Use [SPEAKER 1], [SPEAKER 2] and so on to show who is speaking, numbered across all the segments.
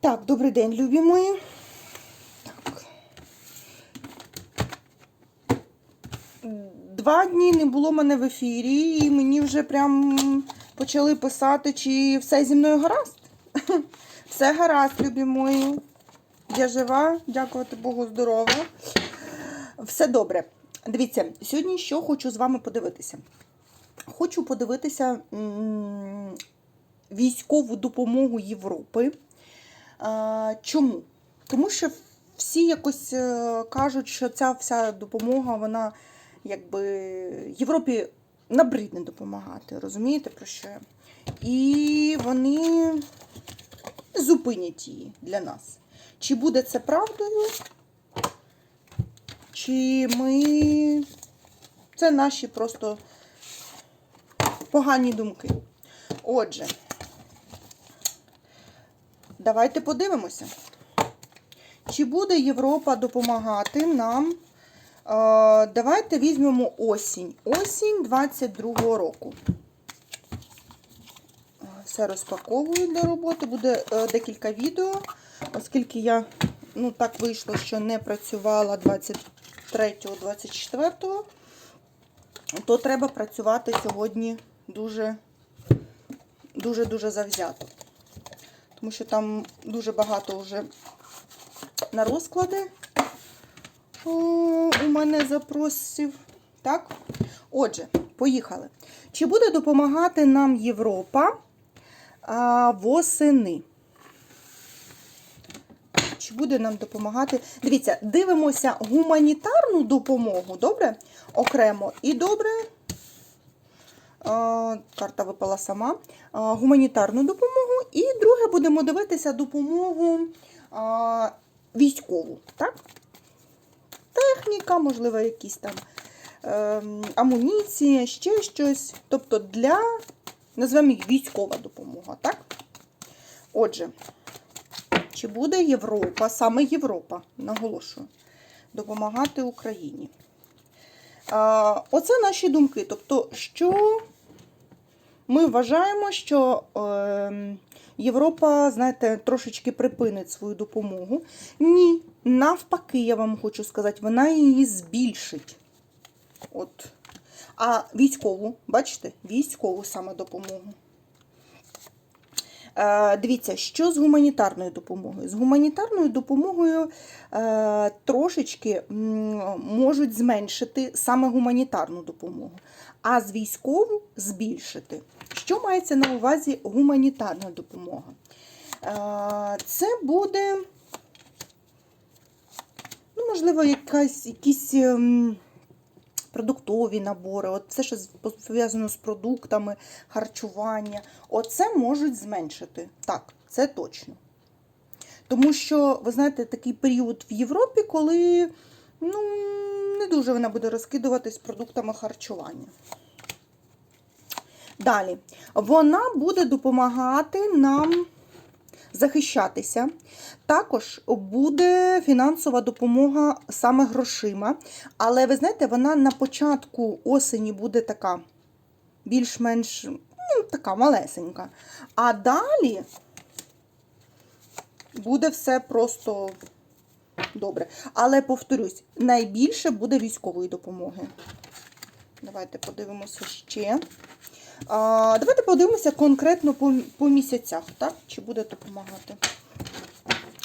[SPEAKER 1] Так, добрий день, любі мої. Так. Два дні не було мене в ефірі, і мені вже прям почали писати, чи все зі мною гаразд. Все гаразд, любі мої. Я жива, дякувати Богу, здорова. Все добре. Дивіться, сьогодні що хочу з вами подивитися. Хочу подивитися м, військову допомогу Європи. Чому? Тому що всі якось е, кажуть, що ця вся допомога, вона якби Європі набридне допомагати. Розумієте про що? І вони зупинять її для нас. Чи буде це правдою? Чи ми. Це наші просто погані думки. Отже, давайте подивимося. Чи буде Європа допомагати нам? Е, Давайте візьмемо осінь. Осінь 22-го року. Все розпаковую для роботи. Буде е, декілька відео, оскільки я ну, так вийшло, що не працювала 23-го, 24-го, то треба працювати сьогодні дуже дуже дуже завзято. Тому що там дуже багато вже на розклади о, у мене запросів. Так? Отже, поїхали. Чи буде допомагати нам Європа а, восени? Чи буде нам допомагати? Дивіться, дивимося гуманітарну допомогу, добре? Окремо. І добре. Карта випала сама. Гуманітарну допомогу. І друге будемо дивитися допомогу а, військову. Так? Техніка, можливо, якісь там ем, амуніція, ще щось. Тобто для, назвемо їх військова допомога, так? Отже, чи буде Європа, саме Європа, наголошую, допомагати Україні? А, оце наші думки. Тобто, що ми вважаємо, що е, Європа, знаєте, трошечки припинить свою допомогу. Ні, навпаки, я вам хочу сказати, вона її збільшить. От. А військову, бачите, військову саме допомогу. Е, Дивіться, що з гуманітарною допомогою? З гуманітарною допомогою е, трошечки можуть зменшити саме гуманітарну допомогу, а з військову збільшити. Що мається на увазі гуманітарна допомога? Е, Це буде, ну, можливо, якась, якісь. ем, Продуктові набори, от все, що пов'язано з продуктами, харчування, оце можуть зменшити. Так, це точно. Тому що, ви знаєте, такий період в Європі, коли ну, не дуже вона буде розкидуватись продуктами харчування. Далі, вона буде допомагати нам захищатися. Також буде фінансова допомога саме грошима. Але ви знаєте, вона на початку осені буде така більш-менш ну, така малесенька. А далі буде все просто добре. Але повторюсь, найбільше буде військової допомоги. Давайте подивимося ще. А, давайте подивимося конкретно по, по місяцях, так? Чи буде допомагати.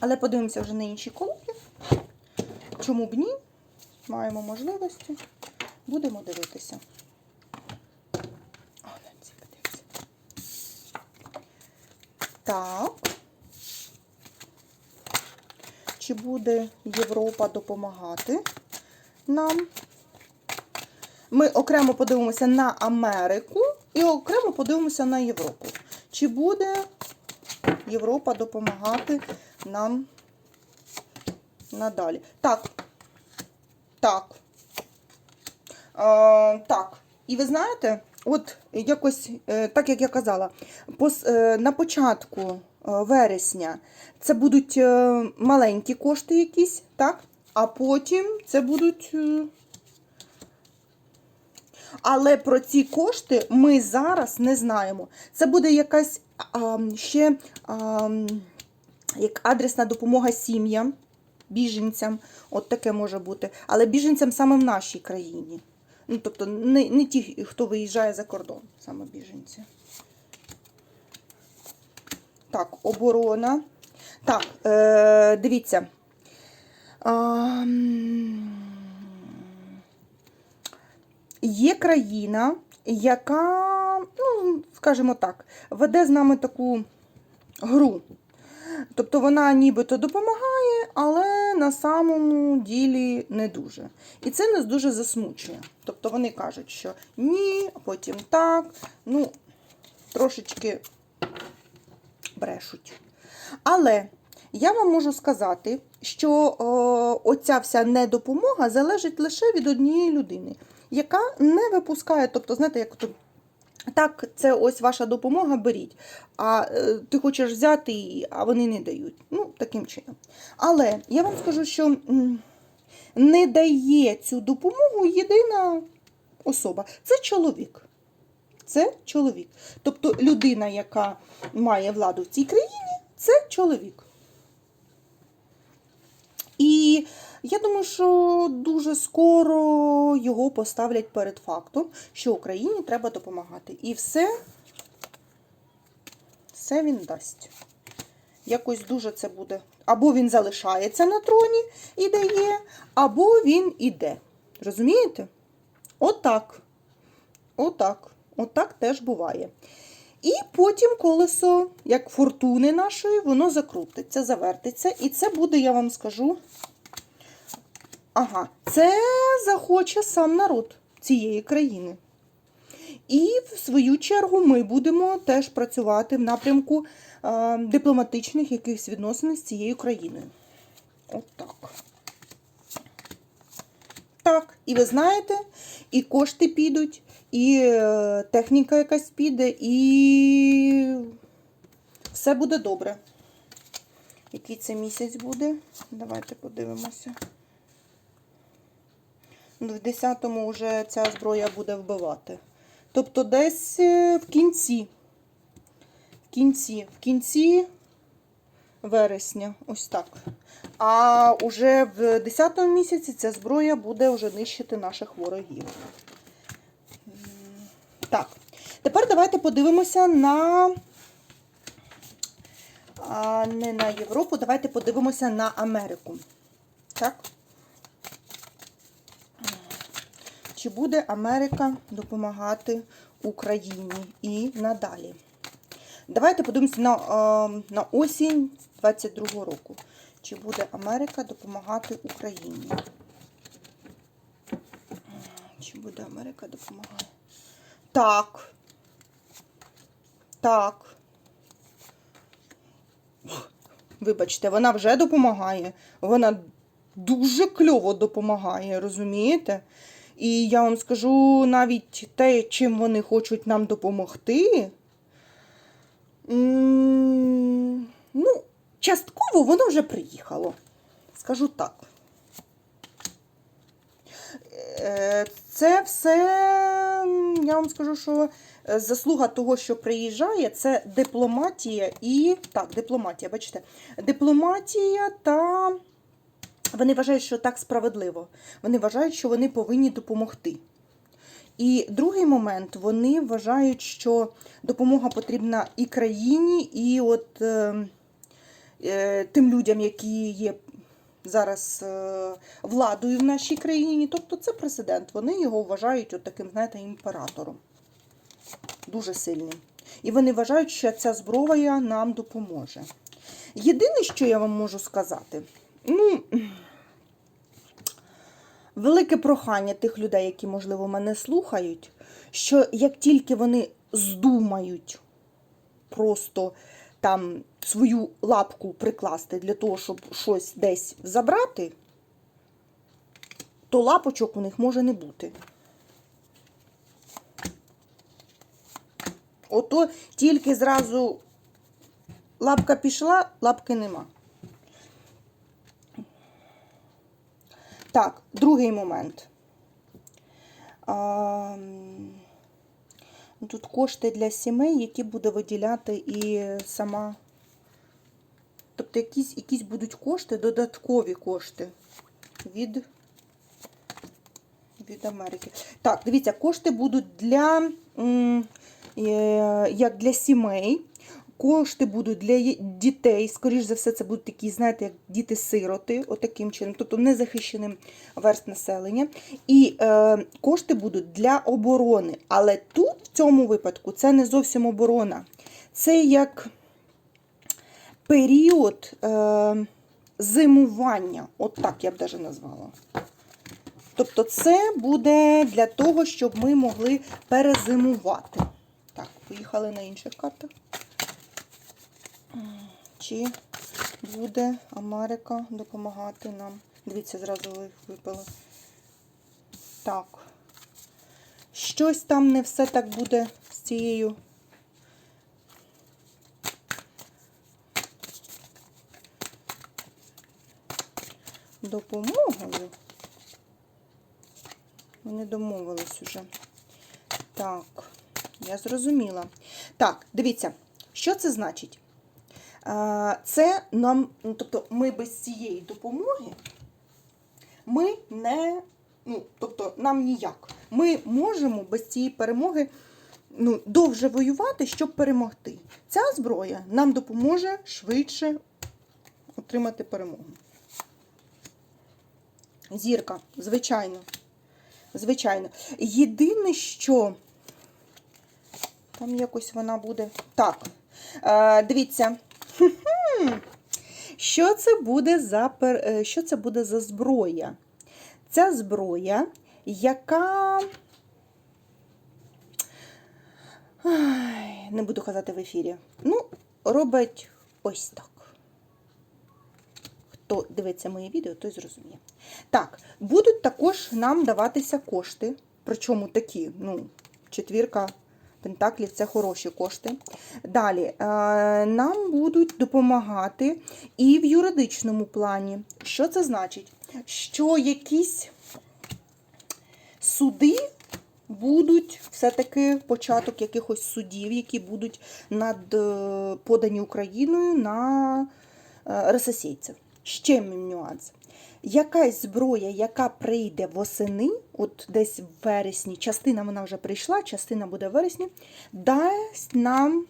[SPEAKER 1] Але подивимося вже на інші колонки. Чому б ні? Маємо можливості. Будемо дивитися. Так. Чи буде Європа допомагати нам? Ми окремо подивимося на Америку і окремо подивимося на Європу. Чи буде Європа допомагати нам надалі? Так. Так. Е, так. І ви знаєте, от якось, е, так як я казала, е, на початку е, вересня це будуть маленькі кошти якісь, так? А потім це будуть. але про ці кошти ми зараз не знаємо. Це буде якась ще як адресна допомога сім'ям, біженцям, от таке може бути. Але біженцям саме в нашій країні. Ну, тобто не, не ті, хто виїжджає за кордон, саме біженці. Так, оборона. Так, е, дивіться. А, є країна, яка, ну, скажімо так, веде з нами таку гру. Тобто вона нібито допомагає, але на самому ділі не дуже. І це нас дуже засмучує. Тобто вони кажуть, що ні, потім так. Ну, трошечки брешуть. Але я вам можу сказати, що о, оця вся недопомога залежить лише від однієї людини, яка не випускає, тобто, знаєте, як. Так, це ось ваша допомога, беріть. А е, ти хочеш взяти її, а вони не дають. Ну, таким чином. Але я вам скажу, що не дає цю допомогу єдина особа. Це чоловік. Це чоловік. Тобто людина, яка має владу в цій країні, це чоловік. І я думаю, що дуже скоро його поставлять перед фактом, що Україні треба допомагати. І все, все він дасть. Якось дуже це буде. Або він залишається на троні і дає, або він іде. Розумієте? Отак. Отак. Отак теж буває. І потім колесо, як фортуни нашої, воно закрутиться, завертиться. І це буде, я вам скажу. Ага, це захоче сам народ цієї країни. І в свою чергу ми будемо теж працювати в напрямку е, дипломатичних якихось відносин з цією країною. От так. І ви знаєте, і кошти підуть, і е, техніка якась піде, і все буде добре. Який це місяць буде? Давайте подивимося. Ну, В 10-му вже ця зброя буде вбивати. Тобто десь е, в кінці. В кінці, в кінці вересня, ось так. А уже в 10 місяці ця зброя буде вже нищити наших ворогів. Так, тепер давайте подивимося на. А, не на Європу, давайте подивимося на Америку. Так? Чи буде Америка допомагати Україні і надалі? Давайте подивимося на, е, на осінь 22-го року. Чи буде Америка допомагати Україні? Чи буде Америка допомагати? Так. Так. Вибачте, вона вже допомагає. Вона дуже кльово допомагає, розумієте? І я вам скажу навіть те, чим вони хочуть нам допомогти. Ну, частково воно вже приїхало. Скажу так. Е, Це все, я вам скажу, що е, заслуга того, що приїжджає, це дипломатія і. Так, дипломатія, бачите, дипломатія та. Вони вважають, що так справедливо. Вони вважають, що вони повинні допомогти. І другий момент, вони вважають, що допомога потрібна і країні, і от е, е, тим людям, які є зараз е, владою в нашій країні. Тобто це президент. Вони його вважають от таким, знаєте, імператором. Дуже сильним. І вони вважають, що ця зброя нам допоможе. Єдине, що я вам можу сказати, ну. Велике прохання тих людей, які, можливо, мене слухають, що як тільки вони здумають просто там свою лапку прикласти для того, щоб щось десь забрати, то лапочок у них може не бути. Ото тільки зразу лапка пішла, лапки нема. Так, другий момент. А, тут кошти для сімей, які буде виділяти і сама. Тобто якісь, якісь будуть кошти, додаткові кошти від, від Америки. Так, дивіться, кошти будуть для, е, як для сімей. Кошти будуть для дітей, скоріш за все, це будуть такі, знаєте, як діти-сироти, отаким чином, тобто незахищеним верст населення. І е, кошти будуть для оборони. Але тут, в цьому випадку, це не зовсім оборона. Це як період е, зимування. От так я б даже назвала. Тобто, це буде для того, щоб ми могли перезимувати. Так, поїхали на інших картах. Чи буде Америка допомагати нам? Дивіться, зразу їх випали. Так. Щось там не все так буде з цією. Допомогою. Вони домовились уже. Так, я зрозуміла. Так, дивіться, що це значить? Це нам, ну, тобто, ми без цієї допомоги ми не, ну, тобто, нам ніяк. Ми можемо без цієї перемоги ну, довше воювати, щоб перемогти. Ця зброя нам допоможе швидше отримати перемогу. Зірка, звичайно. Звичайно. Єдине, що там якось вона буде. Так, е, дивіться. Що це буде за е, що це буде за зброя? Ця зброя, яка. Не буду казати в ефірі. Ну, робить ось так. Хто дивиться моє відео, той зрозуміє. Так, будуть також нам даватися кошти. Причому такі, ну, четвірка пентаклів це хороші кошти. Далі, е, нам будуть допомагати і в юридичному плані. Що це значить? Що якісь суди будуть все-таки початок якихось судів, які будуть над, е, подані Україною на е, російців. Ще нюанс. Якась зброя, яка прийде восени, от десь в вересні, частина вона вже прийшла, частина буде в вересні, дасть нам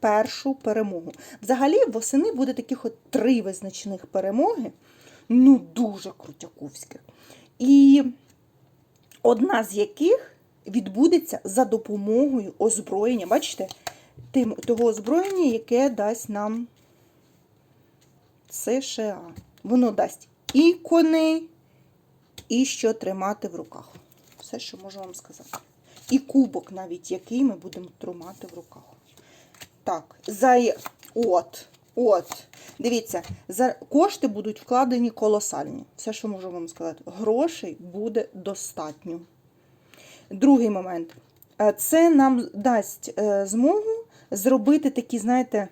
[SPEAKER 1] першу перемогу. Взагалі, восени буде таких от три визначних перемоги, ну дуже крутяковських. І одна з яких відбудеться за допомогою озброєння. Бачите, тим, того озброєння, яке дасть нам США. Воно дасть і коней, і що тримати в руках. Все, що можу вам сказати. І кубок навіть, який ми будемо тримати в руках. Так, за... от, от. Дивіться, за... кошти будуть вкладені колосальні. Все, що можу вам сказати. Грошей буде достатньо. Другий момент. Е, Це нам дасть е, змогу зробити такі, знаєте,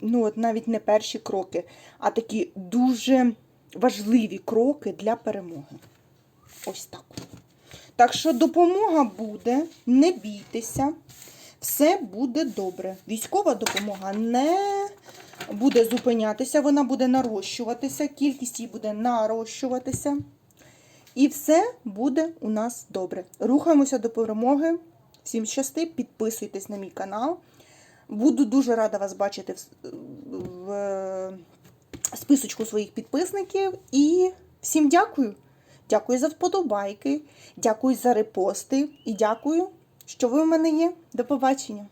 [SPEAKER 1] ну от навіть не перші кроки, а такі дуже важливі кроки для перемоги. Ось так. Так що допомога буде, не бійтеся, все буде добре. Військова допомога не буде зупинятися, вона буде нарощуватися, кількість її буде нарощуватися. І все буде у нас добре. Рухаємося до перемоги. Всім щасти, підписуйтесь на мій канал. Буду дуже рада вас бачити в, в списочку своїх підписників. І всім дякую. Дякую за вподобайки, дякую за репости і дякую, що ви в мене є. До побачення!